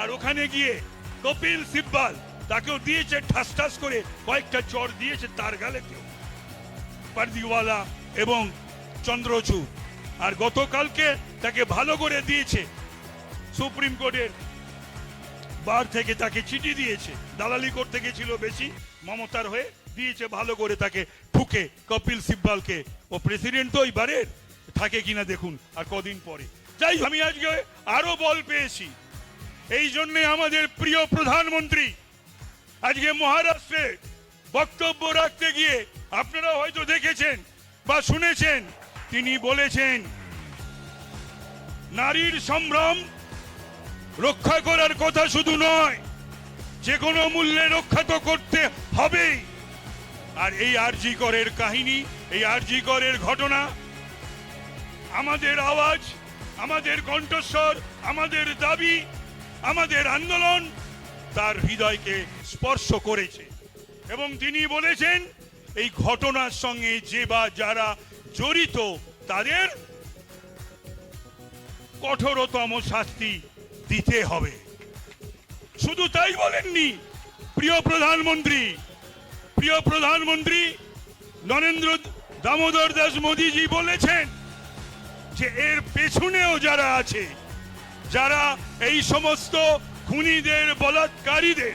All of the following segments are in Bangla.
আর ওখানে গিয়ে কপিল সিব্বাল তাকেও দিয়েছে ঠাস ঠাস করে, কয়েকটা চর দিয়েছে তার গালেতেও। পারদিওয়ালা এবং চন্দ্রচূড়। আর গতকালকে তাকে ভালো করে দিয়েছে সুপ্রিম কোর্টের বার থেকে তাকে চিঠি দিয়েছে। দালালি করতে গেছিল বেশি, মমতার হয়ে দিয়েছে ভালো করে তাকে ঠুকে কপিল সিব্বালকে। ও প্রেসিডেন্ট তো বারের থাকে কিনা দেখুন, আর কদিন পরে। যাই আমি আজকে আরও বল পেয়েছি। এই জন্যে আমাদের প্রিয় প্রধানমন্ত্রী আজকে মহারাষ্ট্রে বক্তব্য রাখতে গিয়ে আপনারা হয়তো দেখেছেন বা শুনেছেন, তিনি বলেছেন, নারীর সম্ভ্রম রক্ষা করার কথা শুধু নয় যে কোনো মূল্যে রক্ষা তো করতে হবেই। আর এই আরজি করের কাহিনী, এই আরজি করের ঘটনা, আমাদের আওয়াজ, আমাদের কণ্ঠস্বর, আমাদের দাবি আমাদের আন্দোলন তার হৃদয়কে স্পর্শ করেছে। এবং তিনি বলেছেন, এই ঘটনার সঙ্গে যে বা যারা জড়িত, তাদের কঠোরতম শাস্তি দিতে হবে। শুধু তাই বলেননি, প্রিয় প্রধানমন্ত্রী প্রিয় প্রধানমন্ত্রী নরেন্দ্র দামোদর দাস মোদীজি বলেছেন যে, এর পেছনেও যারা আছে যারা এই সমস্ত খুনিদের, বলাৎকারীদের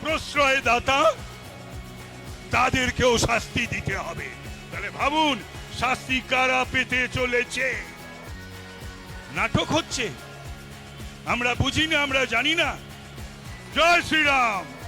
প্রশ্রয় দাতা তাদেরকেও শাস্তি দিতে হবে। তাহলে ভাবুন, শাস্তি কারা পেতে চলেছে? নাটক হচ্ছে। আমরা বুঝি না আমরা জানি না জয় শ্রীরাম!